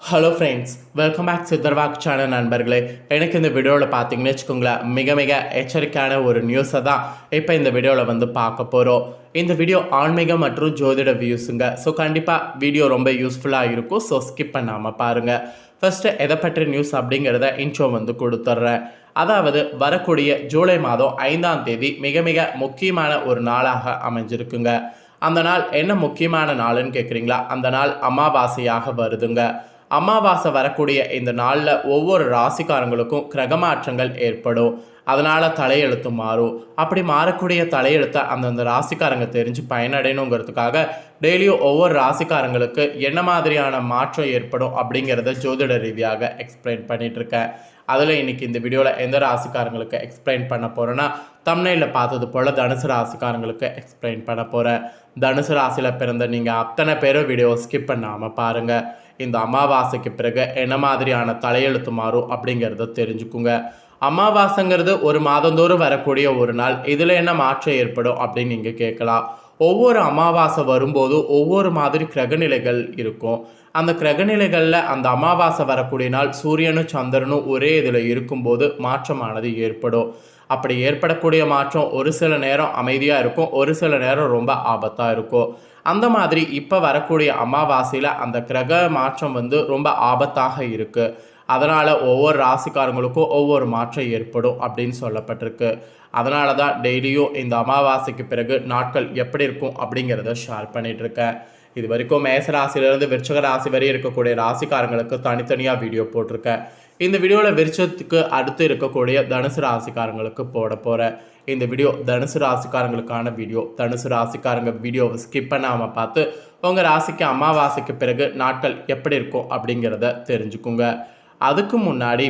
Hello friends welcome back சித்தர்வாக் channel நண்பர்களே. எனக்கு இந்த வீடியோவில் பார்த்தீங்கன்னு வச்சுக்கோங்களேன் மிக மிக எச்சரிக்கையான ஒரு நியூஸை தான் இப்போ இந்த வீடியோவில் வந்து பார்க்க போகிறோம் இந்த வீடியோ ஆன்மீகம் மற்றும் ஜோதிட வியூஸுங்க ஸோ கண்டிப்பாக வீடியோ ரொம்ப யூஸ்ஃபுல்லாக இருக்கும். ஸோ ஸ்கிப் பண்ணாமல் பாருங்கள் ஃபஸ்ட்டு எதை பற்றி நியூஸ் அப்படிங்கிறத இன்ட்ரோ வந்து கொடுத்துட்றேன். அதாவது வரக்கூடிய ஜூலை மாதம் ஐந்தாம் தேதி மிக மிக முக்கியமான ஒரு நாளாக அமைஞ்சிருக்குங்க. அந்த நாள் என்ன முக்கியமான நாளுன்னு கேட்குறீங்களா அந்த நாள் அமாவாசையாக வருதுங்க. அமாவாசை வரக்கூடிய இந்த நாளில் ஒவ்வொரு ராசிக்காரங்களுக்கும் கிரக மாற்றங்கள் ஏற்படும். அதனால் தலையெழுத்து மாறும். அப்படி மாறக்கூடிய தலையெழுத்தை அந்தந்த ராசிக்காரங்க தெரிஞ்சு பயனடையணுங்கிறதுக்காக டெய்லியும் ஒவ்வொரு ராசிக்காரங்களுக்கு என்ன மாதிரியான மாற்றம் ஏற்படும் அப்படிங்கிறத ஜோதிட ரீதியாக எக்ஸ்பிளைன் பண்ணிகிட்ருக்கேன் இருக்கேன் அதில் இன்னைக்கு இந்த வீடியோவில் எந்த ராசிக்காரங்களுக்கு எக்ஸ்பிளைன் பண்ண போகிறேன்னா தமிழில் பார்த்தது போல் தனுசு ராசிக்காரங்களுக்கு எக்ஸ்பிளைன் பண்ண போகிறேன் தனுசு ராசியில் பிறந்த நீங்கள் அத்தனை பேரும் வீடியோ ஸ்கிப் பண்ணாமல் பாருங்கள் இந்த அமாவாசைக்கு பிறகு என்ன மாதிரியான தலையெழுத்து மாறும் அப்படிங்கிறத தெரிஞ்சுக்குங்க. அமாவாசைங்கிறது ஒரு மாதந்தோறும் வரக்கூடிய ஒரு நாள். இதில் என்ன மாற்றம் ஏற்படும் அப்படின்னு நீங்கள் கேட்கலாம். ஒவ்வொரு அமாவாசை வரும்போது ஒவ்வொரு மாதிரி கிரகநிலைகள் இருக்கும். அந்த கிரகநிலைகளில் அந்த அமாவாசை வரக்கூடிய நாள் சூரியனும் சந்திரனும் ஒரே இதில் இருக்கும்போது மாற்றமானது ஏற்படும். அப்படி ஏற்படக்கூடிய மாற்றம் ஒரு சில நேரம் அமைதியாக இருக்கும் ஒரு சில நேரம் ரொம்ப ஆபத்தாக இருக்கும். அந்த மாதிரி இப்போ வரக்கூடிய அமாவாசையில் அந்த கிரக மாற்றம் வந்து ரொம்ப ஆபத்தாக இருக்குது அதனால் ஒவ்வொரு ராசிக்காரங்களுக்கும் ஒவ்வொரு மாற்றம் ஏற்படும் அப்படின்னு சொல்லப்பட்டிருக்கு. அதனால தான் டெய்லியும் இந்த அமாவாசைக்கு பிறகு நாட்கள் எப்படி இருக்கும் அப்படிங்கிறத ஷேர் பண்ணிகிட்ருக்கேன் இது வரைக்கும் மேச ராசியிலேருந்து விருச்சக ராசி வரை இருக்கக்கூடிய ராசிக்காரங்களுக்கு தனித்தனியாக வீடியோ போட்டிருக்கேன். இந்த வீடியோவில் விருச்சத்துக்கு அடுத்து இருக்கக்கூடிய தனுசு ராசிக்காரங்களுக்கு போட போகிறேன் இந்த வீடியோ தனுசு ராசிக்காரங்களுக்கான வீடியோ தனுசு ராசிக்காரங்க வீடியோவை ஸ்கிப் பண்ணாமல் பார்த்து உங்கள் ராசிக்கு அமாவாசைக்கு பிறகு நாட்கள் எப்படி இருக்கும் அப்படிங்கிறத தெரிஞ்சுக்குங்க. அதுக்கு முன்னாடி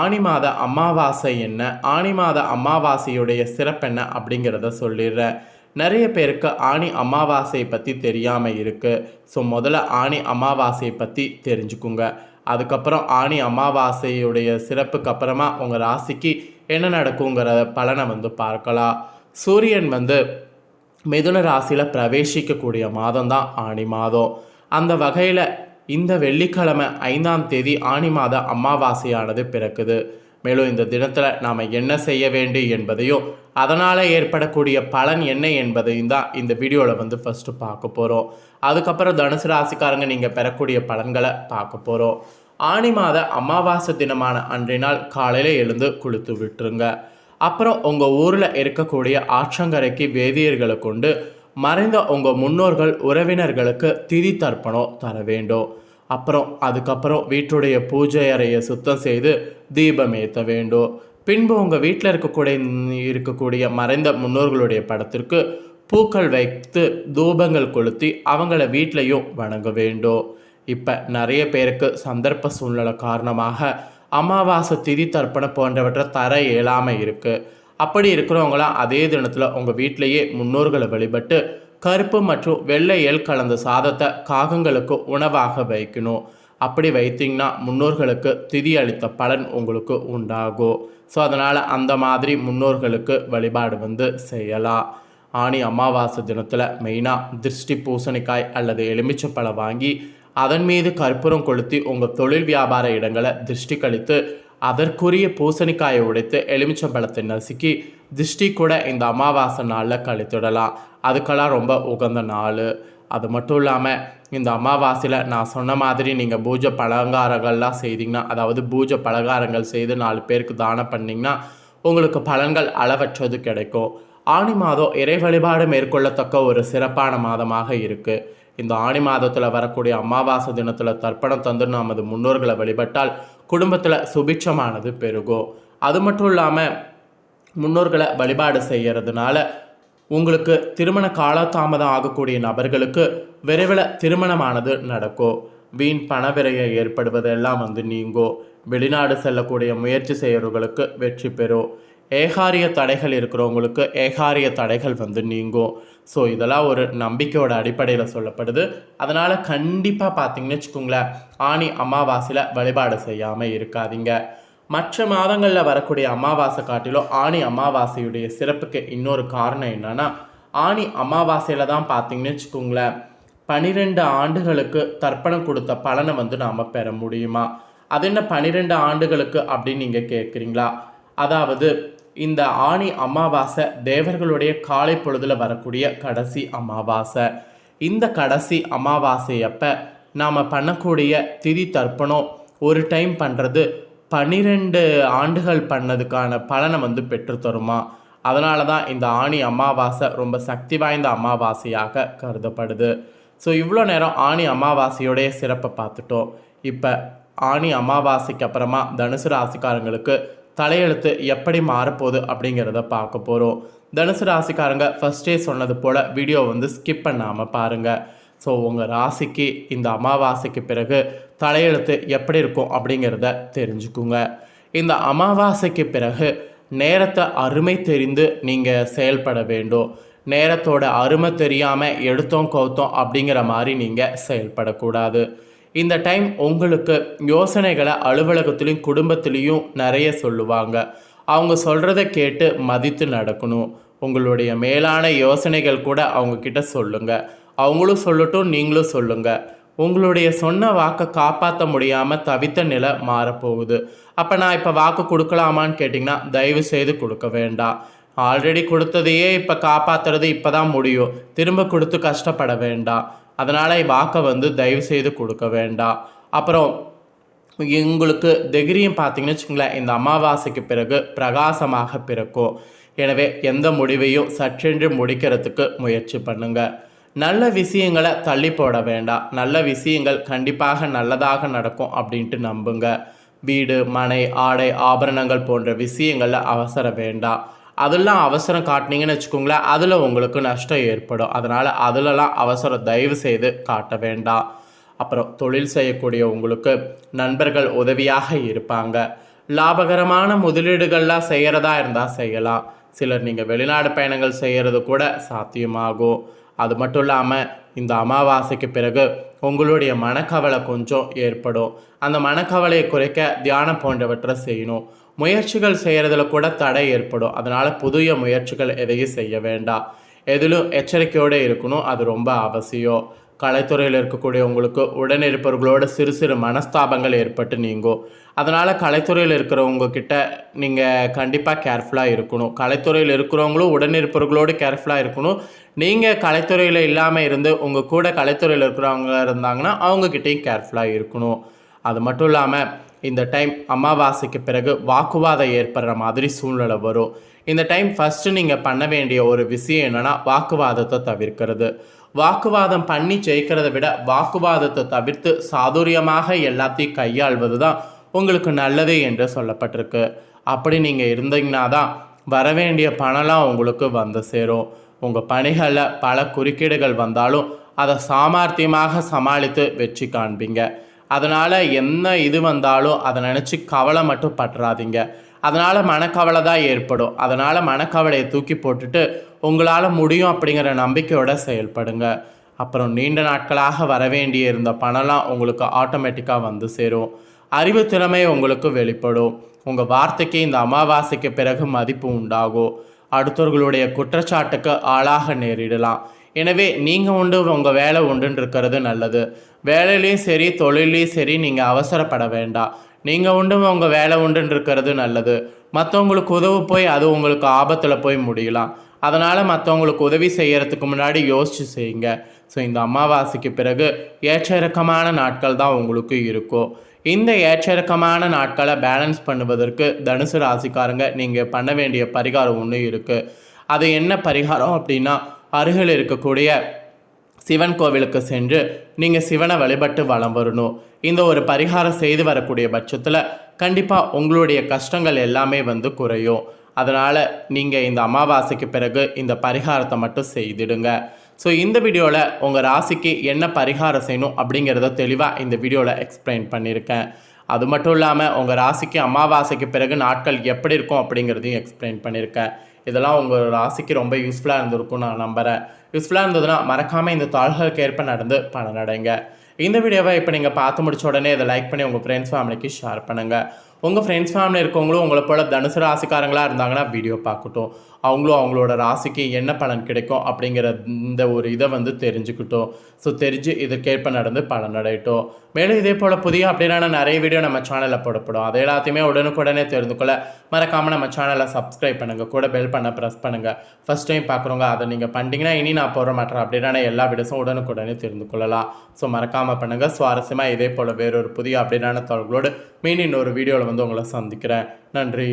ஆனி மாத அமாவாசை என்ன ஆனி மாத அமாவாசையுடைய சிறப்பு என்ன அப்படிங்கிறத சொல்லிடுறேன். நிறைய பேருக்கு ஆணி அமாவாசையை பற்றி தெரியாமல் இருக்குது ஸோ முதல்ல ஆணி அமாவாசையை பற்றி தெரிஞ்சுக்குங்க. அதுக்கப்புறம் ஆணி அமாவாசையுடைய சிறப்புக்கு அப்புறமா உங்கள் ராசிக்கு என்ன நடக்குங்கிற பலனை வந்து பார்க்கலாம். சூரியன் வந்து மிதுன ராசியில் பிரவேசிக்கக்கூடிய மாதம் தான் ஆணி மாதம். அந்த வகையில் இந்த வெள்ளிக்கிழமை ஐந்தாம் தேதி ஆணி மாத அமாவாசையானது பிறக்குது. மேலும் இந்த தினத்தில் நாம் என்ன செய்ய வேண்டும் என்பதையும் அதனால் ஏற்படக்கூடிய பலன் என்ன என்பதையும் தான் இந்த வீடியோவில் வந்து ஃபஸ்ட்டு பார்க்க போகிறோம் அதுக்கப்புறம் தனுசு ராசிக்காரங்க நீங்கள் பெறக்கூடிய பலன்களை பார்க்க போகிறோம் ஆணி மாத அமாவாசை தினமான அன்றினால் காலையில் எழுந்து குளித்து விட்டுருங்க. அப்புறம் உங்கள் ஊரில் இருக்கக்கூடிய ஆற்றங்கரைக்கு வேதியர்களை கொண்டு மறைந்த உங்கள் முன்னோர்கள் உறவினர்களுக்கு திதி தர்ப்பணம் தர வேண்டும். அப்புறம் அதுக்கப்புறம் வீட்டுடைய பூஜை அறையை சுத்தம் செய்து தீபம் ஏற்ற வேண்டும். பின்பு உங்கள் வீட்டில் இருக்கக்கூடிய இருக்கக்கூடிய மறைந்த முன்னோர்களுடைய படத்திற்கு பூக்கள் வைத்து தூபங்கள் கொளுத்தி அவங்கள வீட்லேயும் வணங்க வேண்டும். இப்போ நிறைய பேருக்கு சந்தர்ப்ப சூழ்நிலை காரணமாக அமாவாசை திதி தர்ப்பணம் போன்றவற்றை தர இயலாமல் இருக்குது அப்படி இருக்கிறவங்களாம் அதே தினத்தில் உங்கள் வீட்டிலையே முன்னோர்களை வழிபட்டு கருப்பு மற்றும் வெள்ளை எல் கலந்த சாதத்தை காகங்களுக்கு உணவாக வைக்கணும். அப்படி வைத்தீங்கன்னா முன்னோர்களுக்கு திதி அளித்த பலன் உங்களுக்கு உண்டாகும். ஸோ அதனால் அந்த மாதிரி முன்னோர்களுக்கு வழிபாடு வந்து செய்யலாம். ஆணி அமாவாசை தினத்தில் மெயினாக திருஷ்டி பூசணிக்காய் அல்லது எலுமிச்சப்பழம் வாங்கி அதன் மீது கற்பூரம் கொளுத்தி உங்கள் தொழில் வியாபார இடங்களை திருஷ்டி கழித்து அதற்குரிய பூசணிக்காயை உடைத்து எலுமிச்சம்பழத்தை நசுக்கி திருஷ்டி கூட இந்த அமாவாசை நாளில் கழித்துடலாம் அதுக்கெல்லாம் ரொம்ப உகந்த நாள். அது மட்டும் இல்லாமல் இந்த அமாவாசையில் நான் சொன்ன மாதிரி நீங்கள் பூஜை பலகாரங்கள்லாம் செய்தீங்கன்னா அதாவது பூஜை பலகாரங்கள் செய்து நாலு பேருக்கு தானம் பண்ணிங்கன்னா உங்களுக்கு பலன்கள் அளவற்றது கிடைக்கும். ஆணி மாதம் இறை வழிபாடு மேற்கொள்ளத்தக்க ஒரு சிறப்பான மாதமாக இருக்குது இந்த ஆணி மாதத்தில் வரக்கூடிய அமாவாசை தினத்தில் தர்ப்பணம் தந்து நமது முன்னோர்களை வழிபட்டால் குடும்பத்தில் சுபிட்சமானது பெருகும். அது மட்டும் இல்லாமல் முன்னோர்களை வழிபாடு செய்கிறதுனால உங்களுக்கு திருமண காலதாமதம் ஆகக்கூடிய நபர்களுக்கு விரைவில் திருமணமானது நடக்கும். வீண் பணவிரையை ஏற்படுவதெல்லாம் வந்து நீங்கோ வெளிநாடு செல்லக்கூடிய முயற்சி செய்கிறவர்களுக்கு வெற்றி பெறும். ஏகாரிய தடைகள் இருக்கிறவங்களுக்கு ஏகாரிய தடைகள் வந்து நீங்கும். ஸோ இதெல்லாம் ஒரு நம்பிக்கையோட அடிப்படையில் சொல்லப்படுது. அதனால் கண்டிப்பாக பார்த்தீங்கன்னு வச்சுக்கோங்களேன் ஆணி அமாவாசையில் வழிபாடு செய்யாமல் இருக்காதீங்க. மற்ற மாதங்களில் வரக்கூடிய அமாவாசை காட்டிலும் ஆணி அமாவாசையுடைய சிறப்புக்கு இன்னொரு காரணம் என்னென்னா ஆணி அமாவாசையில் தான் பார்த்தீங்கன்னு வச்சுக்கோங்களேன் பனிரெண்டு ஆண்டுகளுக்கு தர்ப்பணம் கொடுத்த பலனை வந்து நாம் பெற முடியுமா? அது என்ன பனிரெண்டு ஆண்டுகளுக்கு அப்படின்னு நீங்கள் கேட்குறீங்களா அதாவது இந்த ஆணி அமாவாசை தேவர்களுடைய காலை பொழுதில் வரக்கூடிய கடைசி அமாவாசை. இந்த கடைசி அமாவாசையப்போ நாம் பண்ணக்கூடிய திதி தர்ப்பணம் ஒரு டைம் பண்ணுறது பன்னிரெண்டு ஆண்டுகள் பண்ணதுக்கான பலனை வந்து பெற்றுத்தருமா அதனால தான் இந்த ஆணி அமாவாசை ரொம்ப சக்தி வாய்ந்த அமாவாசையாக கருதப்படுது. ஸோ இவ்வளோ நேரம் ஆணி அமாவாசையோடைய சிறப்பை பார்த்துட்டோம். இப்போ ஆணி அமாவாசைக்கு அப்புறமா தனுசு ராசிக்காரங்களுக்கு தலையெழுத்து எப்படி மாறப்போகுது அப்படிங்கிறத பார்க்க போகிறோம் தனுசு ராசிக்காரங்க ஃபஸ்ட்டே சொன்னது போல் வீடியோ வந்து ஸ்கிப் பண்ணாமல் பாருங்கள் ஸோ உங்கள் ராசிக்கு இந்த அமாவாசைக்கு பிறகு தலையெழுத்து எப்படி இருக்கும் அப்படிங்கிறத தெரிஞ்சுக்குங்க. இந்த அமாவாசைக்கு பிறகு நேரத்தை அருமை தெரிந்து நீங்கள் செயல்பட வேண்டும். நேரத்தோட அருமை தெரியாமல் எடுத்தோம் கவுத்தோம் அப்படிங்கிற மாதிரி நீங்கள் செயல்படக்கூடாது. இந்த டைம் உங்களுக்கு யோசனைகளை அலுவலகத்துலேயும் குடும்பத்துலேயும் நிறைய சொல்லுவாங்க. அவங்க சொல்கிறத கேட்டு மதித்து நடக்கணும். உங்களுடைய மேலான யோசனைகள் கூட அவங்கக்கிட்ட சொல்லுங்கள் அவங்களும் சொல்லட்டும் நீங்களும் சொல்லுங்கள் உங்களுடைய சொன்ன வாக்கை காப்பாற்ற முடியாமல் தவித்த நிலை மாறப்போகுது. அப்போ நான் இப்போ வாக்கு கொடுக்கலாமான்னு கேட்டிங்கன்னா தயவு செய்து கொடுக்க வேண்டாம். ஆல்ரெடி கொடுத்ததையே இப்போ காப்பாற்றுறது இப்போ தான் முடியும். திரும்ப கொடுத்து கஷ்டப்பட வேண்டாம். அதனால் வாக்கை வந்து தயவு செய்து கொடுக்க வேண்டாம். அப்புறம் உங்களுக்கு டிகிரியும் பார்த்தீங்கன்னு வச்சுக்கோங்களேன் இந்த அமாவாசைக்கு பிறகு பிரகாசமாக பிறக்கும். எனவே எந்த முடிவையும் சற்றென்று முடிக்கிறதுக்கு முயற்சி பண்ணுங்கள் நல்ல விஷயங்களை தள்ளி போட வேண்டாம். நல்ல விஷயங்கள் கண்டிப்பாக நல்லதாக நடக்கும் அப்படின்ட்டு நம்புங்க. வீடு மனை ஆடை ஆபரணங்கள் போன்ற விஷயங்களில் அவசரம் வேண்டாம். அதெல்லாம் அவசரம் காட்டினீங்கன்னு வச்சுக்கோங்களேன் அதில் உங்களுக்கு நஷ்டம் ஏற்படும். அதனால் அதிலலாம் அவசரம் தயவு செய்து காட்ட வேண்டாம். அப்புறம் தொழில் செய்யக்கூடிய உங்களுக்கு நண்பர்கள் உதவியாக இருப்பாங்க. லாபகரமான முதலீடுகள்லாம் செய்கிறதா இருந்தால் செய்யலாம். சிலர் நீங்கள் வெளிநாடு பயணங்கள் செய்கிறது கூட சாத்தியமாகும். அது மட்டும் இல்லாமல் இந்த அமாவாசைக்கு பிறகு உங்களுடைய மனக்கவலை கொஞ்சம் ஏற்படும். அந்த மனக்கவலையை குறைக்க தியானம் போன்றவற்றை செய்யணும். முயற்சிகள் செய்கிறதுல கூட தடை ஏற்படும். அதனால் புதிய முயற்சிகள் எதையும் செய்ய வேண்டாம். எதிலும் எச்சரிக்கையோடு இருக்கணும். அது ரொம்ப அவசியம். கலைத்துறையில் இருக்கக்கூடிய உங்களுக்கு உடன் இருப்பவர்களோட சிறு சிறு மனஸ்தாபங்கள் ஏற்பட்டு நீங்கும் அதனால் கலைத்துறையில் இருக்கிறவங்க கிட்ட நீங்கள் கண்டிப்பாக கேர்ஃபுல்லாக இருக்கணும். கலைத்துறையில் இருக்கிறவங்களும் உடன் இருப்பவர்களோடு கேர்ஃபுல்லாக இருக்கணும். நீங்கள் கலைத்துறையில் இல்லாமல் இருந்து உங்கள் கூட கலைத்துறையில் இருக்கிறவங்க இருந்தாங்கன்னா அவங்கக்கிட்டேயும் கேர்ஃபுல்லாக இருக்கணும். அது மட்டும் இல்லாமல் இந்த டைம் அமாவாசைக்கு பிறகு வாக்குவாதம் ஏற்படுற மாதிரி சூழ்நிலை வரும். இந்த டைம் ஃபஸ்ட்டு நீங்கள் பண்ண வேண்டிய ஒரு விஷயம் என்னென்னா வாக்குவாதத்தை தவிர்க்கிறது. வாக்குவாதம் பண்ணி ஜெயிக்கிறத விட வாக்குவாதத்தை தவிர்த்து சாதுரியமாக எல்லாத்தையும் கையாள்வது தான் உங்களுக்கு நல்லது என்று சொல்லப்பட்டிருக்கு. அப்படி நீங்கள் இருந்தீங்கன்னா தான் வரவேண்டிய பணம்லாம் உங்களுக்கு வந்து சேரும். உங்கள் பணிகளில் பல குறுக்கீடுகள் வந்தாலும் அதை சாமர்த்தியமாக சமாளித்து வெற்றி காண்பீங்க. அதனால் என்ன இது வந்தாலும் அதை நினச்சி கவலை மட்டும் பற்றாதீங்க. அதனால் மனக்கவலை தான் ஏற்படும். அதனால் மனக்கவலையை தூக்கி போட்டுட்டு உங்களால் முடியும் அப்படிங்கிற நம்பிக்கையோடு செயல்படுங்க. அப்புறம் நீண்ட நாட்களாக வர வேண்டிய இருந்த பணம்லாம் உங்களுக்கு ஆட்டோமேட்டிக்காக வந்து சேரும். அறிவு திறமை உங்களுக்கு வெளிப்படும். உங்கள் வார்த்தைக்கு இந்த அமாவாசைக்கு பிறகு மதிப்பு உண்டாகும். அடுத்தவர்களுடைய குற்றச்சாட்டுக்கு ஆளாக நேரிடலாம். எனவே நீங்கள் உண்டு உங்கள் வேலை உண்டுன்னு இருக்கிறது நல்லது. வேலையிலையும் சரி தொழிலையும் சரி நீங்கள் அவசரப்பட வேண்டாம். நீங்கள் உண்டு உங்கள் வேலை உண்டுன்னு இருக்கிறது நல்லது. மற்றவங்களுக்கு உதவு போய் அது உங்களுக்கு ஆபத்தில் போய் முடியலாம். அதனால் மற்றவங்களுக்கு உதவி செய்கிறதுக்கு முன்னாடி யோசித்து செய்யுங்க. ஸோ இந்த அமாவாசைக்கு பிறகு ஏற்ற இறக்கமான நாட்கள் தான் உங்களுக்கு இருக்கும் இந்த ஏற்றிறக்கமான நாட்களை பேலன்ஸ் பண்ணுவதற்கு தனுசு ராசிக்காரங்க நீங்கள் பண்ண வேண்டிய பரிகாரம் ஒன்று இருக்குது அது என்ன பரிகாரம் அப்படின்னா அருகில் இருக்கக்கூடிய சிவன் கோவிலுக்கு சென்று நீங்கள் சிவனை வழிபட்டு வளம் வரணும். இந்த ஒரு பரிகாரம் செய்து வரக்கூடிய பட்சத்தில் கண்டிப்பாக உங்களுடைய கஷ்டங்கள் எல்லாமே வந்து குறையும். அதனால் நீங்கள் இந்த அமாவாசைக்கு பிறகு இந்த பரிகாரத்தை மட்டும் செய்திடுங்க. ஸோ இந்த வீடியோவில் உங்கள் ராசிக்கு என்ன பரிகாரம் செய்யணும் அப்படிங்கிறத தெளிவாக இந்த வீடியோவில் எக்ஸ்பிளைன் பண்ணியிருக்கேன். அது மட்டும் இல்லாமல் உங்கள் ராசிக்கு அமாவாசைக்கு பிறகு நாட்கள் எப்படி இருக்கும் அப்படிங்கிறதையும் எக்ஸ்பிளைன் பண்ணியிருக்கேன். இதெல்லாம் உங்கள் ராசிக்கு ரொம்ப யூஸ்ஃபுல்லாக இருந்திருக்கும் நான் நம்புகிறேன் யூஸ்ஃபுல்லாக இருந்ததுன்னா மறக்காமல் இந்த தாள்களுக்கு ஏற்ப நடந்து பலனடைங்க. இந்த வீடியோவை இப்போ நீங்கள் பார்த்து முடிச்ச உடனே இதை லைக் பண்ணி உங்கள் ஃப்ரெண்ட்ஸ் ஃபேமிலிக்கு ஷேர் பண்ணுங்கள் உங்கள் ஃப்ரெண்ட்ஸ் ஃபேமிலி இருக்கவங்களும் உங்களை போல் தனுசு ராசிக்காரங்களாக இருந்தாங்கன்னா வீடியோ பார்க்கட்டும். அவங்களும் அவங்களோட ராசிக்கு என்ன பலன் கிடைக்கும் அப்படிங்கிற இந்த ஒரு இதை வந்து தெரிஞ்சுக்கிட்டோம். ஸோ தெரிஞ்சு இதற்கேற்ப நடந்து பலன் அடையட்டும். மேலும் இதே போல் புதிய அப்படின்னா நிறைய வீடியோ நம்ம சேனலில் போடப்படும். அதை எல்லாத்தையுமே உடனுக்குடனே தெரிந்து கொள்ள மறக்காமல் நம்ம சேனலை சப்ஸ்கிரைப் பண்ணுங்கள் கூட பெல் பண்ண ப்ரெஸ் பண்ணுங்கள் ஃபஸ்ட் டைம் பார்க்குறவங்க அதை நீங்கள் பண்ணிட்டீங்கன்னா இனி நான் போடுற மாட்டேன் அப்படின்னா எல்லா வீடியோஸும் உடனுக்குடனே தெரிந்து கொள்ளலாம். ஸோ மறக்காமல் பண்ணுங்கள் சுவாரஸ்யமாக இதே போல் வேறொரு புதிய அப்படின்னா தொடர்களோடு மீன் இன்னொரு வீடியோவில் வந்து உங்களை சந்திக்கிறேன். நன்றி.